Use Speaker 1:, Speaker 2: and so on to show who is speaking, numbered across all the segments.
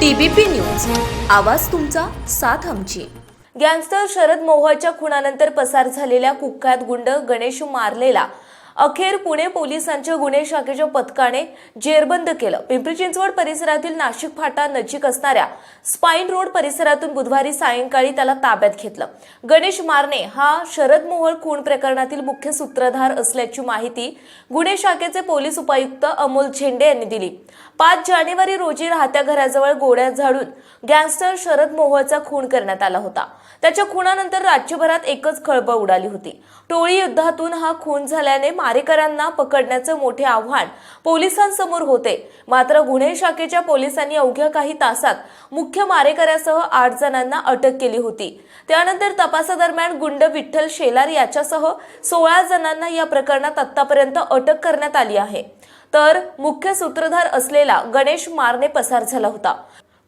Speaker 1: TBP news. आवाज तुमचा साथ आमची. गँगस्टर शरद मोहोळच्या खुणानंतर पसार झालेल्या कुख्यात गुंड गणेश मारलेला अखेर पुणे पोलिसांच्या गुन्हे शाखेच्या पथकाने जेरबंद केलं. पिंपरी चिंचवड परिसरातील नाशिक फाटा नजीक असणाऱ्या स्पाईन रोड परिसरातून बुधवारी सायंकाळी त्याला ताब्यात घेतलं. गणेश मारणे हा शरद मोहोळ खून प्रकरणातील मुख्य सूत्रधार असल्याची माहिती गुन्हे शाखेचे पोलीस उपायुक्त अमोल झेंडे यांनी दिली. पाच जानेवारी रोजी राहत्या घराजवळ गोड्या झाडून गँगस्टर शरद मोहोळचा खून करण्यात आला होता. त्याच्या खुनानंतर राज्यभरात एकच खळबळ उडाली होती. टोळी युद्धातून हा खून झाल्याने मारेकरांना पकडण्याचे मोठे आव्हान पोलिसांसमोर होते. मात्र गुन्हे शाखेच्या पोलिसांनी अवघ्या काही तासात मुख्य मारेकऱ्यासह आठ जणांना अटक केली होती. त्यानंतर तपासादरम्यान गुंड विठ्ठल शेलार याच्यासह सोळा जणांना या प्रकरणात आतापर्यंत अटक करण्यात आली आहे. तर मुख्य सूत्रधार असलेला गणेश मारने पसार झाला होता.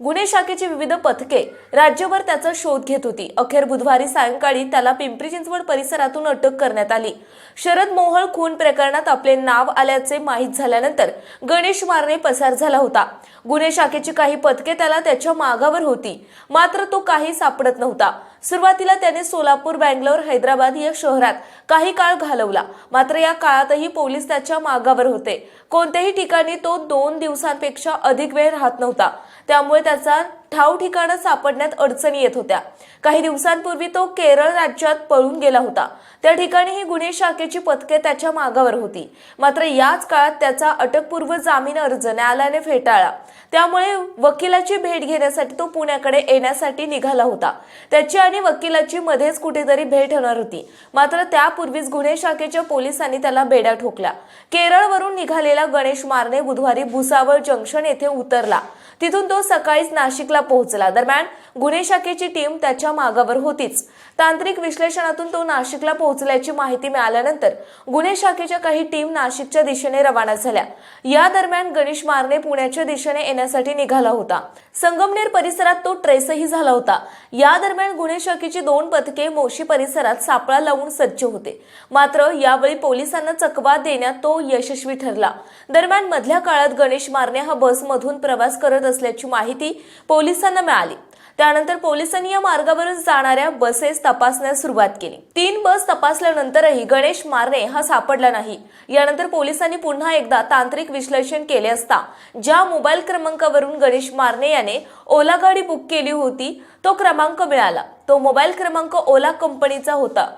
Speaker 1: गुन्हे शाखेची विविध पथके राज्यभर त्याचा शोध घेत होती. अखेर बुधवारी सायंकाळी त्याला पिंपरी चिंचवड परिसरातून अटक करण्यात आली. शरद मोहळ खून प्रकरणात आपले नाव आल्याचे माहीत झाल्यानंतर गणेश मारणे पसार झाला होता. गुन्हे शाखेची काही पथके त्याला त्याच्या मागावर होती. मात्र तो काही सापडत नव्हता. सुरुवातीला त्याने सोलापूर बँगलोर हैदराबाद या शहरात काही काळ घालवला. मात्र या काळातही पोलीस त्याच्या मागावर होते. कोणत्याही ठिकाणी तो दोन दिवसांपेक्षा अधिक वेळ राहत नव्हता. त्यामुळे त्याचा ठाव ठिकाणं सापडण्यात अडचणी येत होत्या. काही दिवसांपूर्वी तो केरळ राज्यात पळून गेला होता. त्या ठिकाणीही गुन्हे शाखेची पथके त्याच्या मागावर होती. मात्र याच काळात त्याचा अटकपूर्व जामीन अर्ज न्यायालयाने फेटाळला. त्यामुळे वकिलाची भेट घेण्यासाठी तो पुण्याकडे येण्यासाठी निघाला होता. त्याची आणि वकिलाची मध्येच कुठेतरी भेट होणार होती. मात्र त्यापूर्वीच गुन्हे शाखेच्या पोलिसांनी त्याला बेड्या ठोकल्या. केरळवरून निघालेला गणेश मारने बुधवारी भुसावळ जंक्शन येथे उतरला. तिथून तो सकाळीच नाशिकला पोहोचला. दरम्यान गुन्हे शाखेची टीम त्याच्या मागावर होतीच. तांत्रिक विश्लेषणातून तो नाशिकला पोहोचल्याची माहिती मिळाल्यानंतर गुन्हे शाखेच्या काही टीम नाशिकच्या दिशेने रवाना झाल्या. या दरम्यान गणेश मारणे पुण्याच्या दिशेने येण्यासाठी निघाला होता. संगमनेर परिसरात तो ट्रेसही झाला होता. या दरम्यान गुन्हे शाखेची दोन पथके मोशी परिसरात सापळा लावून सज्ज होते. मात्र यावेळी पोलिसांना चकवा देण्यात तो यशस्वी ठरला. दरम्यान मधल्या काळात गणेश मारणे हा बसमधून प्रवास करत असल्याची माहिती पोलिसांना मिळाली. त्यानंतर पोलिसांनी या मार्गावरून जाणाऱ्या बसेस तपासण्यास सुरुवात केली. तीन बस तपासल्यानंतरही गणेश मारणे हा सापडला नाही. यानंतर पोलिसांनी पुन्हा एकदा तांत्रिक विश्लेषण केले असता ज्या मोबाईल क्रमांकावरून गणेश मारणे याने ओला गाडी बुक केली होती तो क्रमांक मिळाला. तो मोबाईल क्रमांक ओला कंपनीचा होता.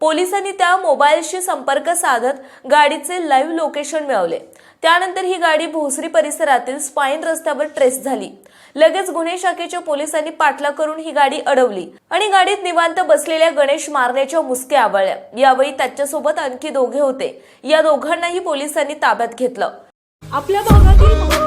Speaker 1: पोलिसांनी त्या मोबाईलशी संपर्क साधत गाडीचे लाईव्ह लोकेशन मिळवले. त्यानंतर ही गाडी भोसरी परिसरातील स्पाईन रस्त्यावर ट्रेस झाली. लगेच गुन्हे शाखेच्या पोलिसांनी पाठला करून ही गाडी अडवली आणि गाडीत निवांत बसलेल्या गणेश मारण्याच्या मुसक्या आवळल्या. यावेळी त्याच्यासोबत आणखी दोघे होते. या दोघांनाही पोलिसांनी ताब्यात घेतलं.
Speaker 2: आपल्या भागातील